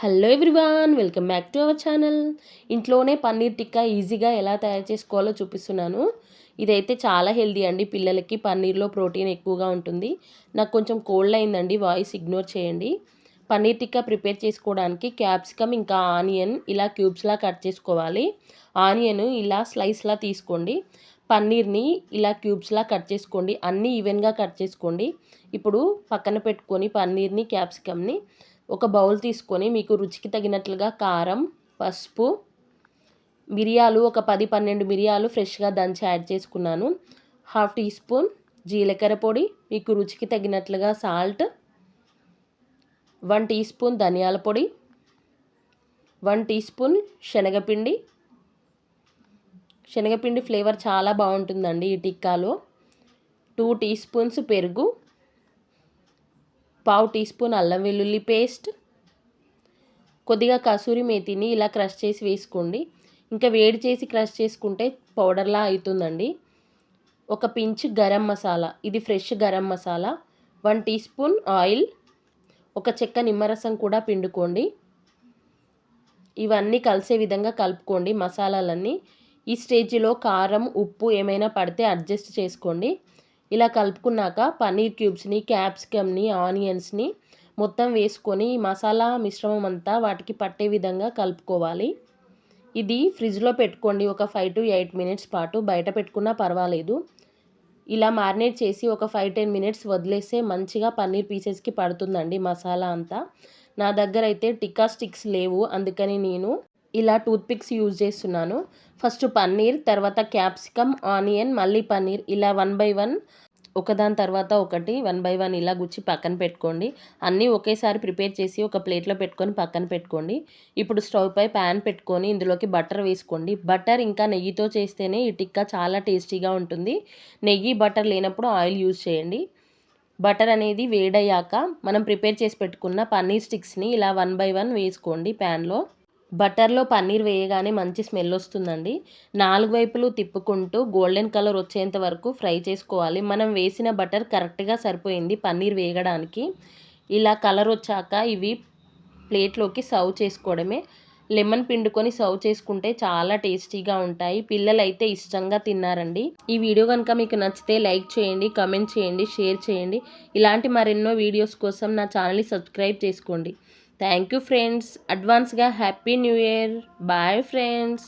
Hello everyone welcome back to our channel. ఇంట్లోనే పన్నీర్ టిక్కా ఈజీగా ఎలా తయారు చేసుకోవాలో చూపిస్తున్నాను. ఇదైతే చాలా హెల్దీ అండి. పిల్లలకి పన్నీర్లో ప్రోటీన్ ఎక్కువగా ఉంటుంది. నాకు కొంచెం కోల్డ్ అయిందండి వాయిస్ ఇగ్నోర్ చేయండి. పన్నీర్ టిక్కా ప్రిపేర్ చేసుకోవడానికి క్యాప్సికమ్ ఇంకా ఆనియన్ ఇలా క్యూబ్స్లా కట్ చేసుకోవాలి. ఆనియన్ ఇలా స్లైస్లా తీసుకోండి. పన్నీర్ని ఇలా క్యూబ్స్లా కట్ చేసుకోండి. అన్నీ ఈవెన్గా కట్ చేసుకోండి. ఇప్పుడు పక్కన పెట్టుకొని పన్నీర్ని క్యాప్సికమ్ని ఒక బౌల్ తీసుకొని మీకు రుచికి తగినట్లుగా కారం పసుపు మిరియాలు ఒక పది పన్నెండు మిరియాలు ఫ్రెష్గా దంచి యాడ్ చేసుకున్నాను. హాఫ్ టీ స్పూన్ జీలకర్ర పొడి మీకు రుచికి తగినట్లుగా సాల్ట్ వన్ టీ స్పూన్ ధనియాల పొడి వన్ టీ స్పూన్ శనగపిండి. శనగపిండి ఫ్లేవర్ చాలా బాగుంటుందండి ఈ టిక్కాలో. టూ టీ స్పూన్స్ పెరుగు పావు టీ స్పూన్ అల్లం వెల్లుల్లి పేస్ట్ కొద్దిగా కసూరి మేతిని ఇలా క్రష్ చేసి వేసుకోండి. ఇంకా వేడి చేసి క్రష్ చేసుకుంటే పౌడర్లా అవుతుందండి ఒక పించ్ గరం మసాలా ఇది fresh garam masala one teaspoon oil ఒక చెక్క నిమ్మరసం కూడా పిండుకోండి. ఇవన్నీ కలిసే విధంగా కలుపుకోండి మసాలాలన్నీ. ఈ స్టేజ్లో కారం ఉప్పు ఏమైనా పడితే అడ్జస్ట్ చేసుకోండి. ఇలా కలుపుకున్నాక పన్నీర్ క్యూబ్స్ని క్యాప్సికమ్ని ఆనియన్స్ని మొత్తం వేసుకొని మసాలా మిశ్రమం అంతా వాటికి పట్టే విధంగా కలుపుకోవాలి. ఇది ఫ్రిడ్జ్లో పెట్టుకోండి. ఒక ఫైవ్ టు ఎయిట్ మినిట్స్ పాటు. బయట పెట్టుకున్నా పర్వాలేదు. ఇలా మ్యారినేట్ చేసి ఒక ఫైవ్ టెన్ మినిట్స్ వదిలేస్తే మంచిగా పన్నీర్ పీసెస్కి పడుతుందండి మసాలా అంతా. నా దగ్గర అయితే టిక్కా స్టిక్స్ లేవు. అందుకని నేను ఇలా టూత్పిక్స్ యూజ్ చేస్తున్నాను. ఫస్ట్ పన్నీర్ తర్వాత క్యాప్సికమ్ ఆనియన్ మళ్ళీ పన్నీర్. ఇలా వన్ బై వన్ ఒకదాని తర్వాత ఒకటి వన్ బై వన్ ఇలా గుచ్చి పక్కన పెట్టుకోండి. అన్నీ ఒకేసారి ప్రిపేర్ చేసి ఒక ప్లేట్లో పెట్టుకొని పక్కన పెట్టుకోండి. ఇప్పుడు స్టవ్ పై ప్యాన్ పెట్టుకొని ఇందులోకి బటర్ వేసుకోండి. బటర్ ఇంకా నెయ్యితో చేస్తేనే ఈ టిక్కా చాలా టేస్టీగా ఉంటుంది. నెయ్యి బటర్ లేనప్పుడు ఆయిల్ యూజ్ చేయండి. బటర్ అనేది వేడయ్యాక మనం ప్రిపేర్ చేసి పెట్టుకున్న పన్నీర్ స్టిక్స్ని ఇలా వన్ బై వన్ వేసుకోండి ప్యాన్లో. బటర్లో పన్నీర్ వేయగానే మంచి స్మెల్ వస్తుందండి. నాలుగు వైపులు తిప్పుకుంటూ గోల్డెన్ కలర్ వచ్చేంత వరకు ఫ్రై చేసుకోవాలి. మనం వేసిన బటర్ కరెక్ట్గా సరిపోయింది పన్నీర్ వేయడానికి ఇలా కలర్ వచ్చాక ఇవి ప్లేట్లోకి సర్వ్ చేసుకోవడమే. లెమన్ పిండుకొని సర్వ్ చేసుకుంటే చాలా టేస్టీగా ఉంటాయి. పిల్లలైతే ఇష్టంగా తిన్నారండి. ఈ వీడియో కనుక మీకు నచ్చితే లైక్ చేయండి కమెంట్ చేయండి షేర్ చేయండి. ఇలాంటి మరెన్నో వీడియోస్ కోసం నా ఛానల్ని సబ్స్క్రైబ్ చేసుకోండి. థ్యాంక్ యూ ఫ్రెండ్స్ అడ్వాన్స్గా happy new year bye friends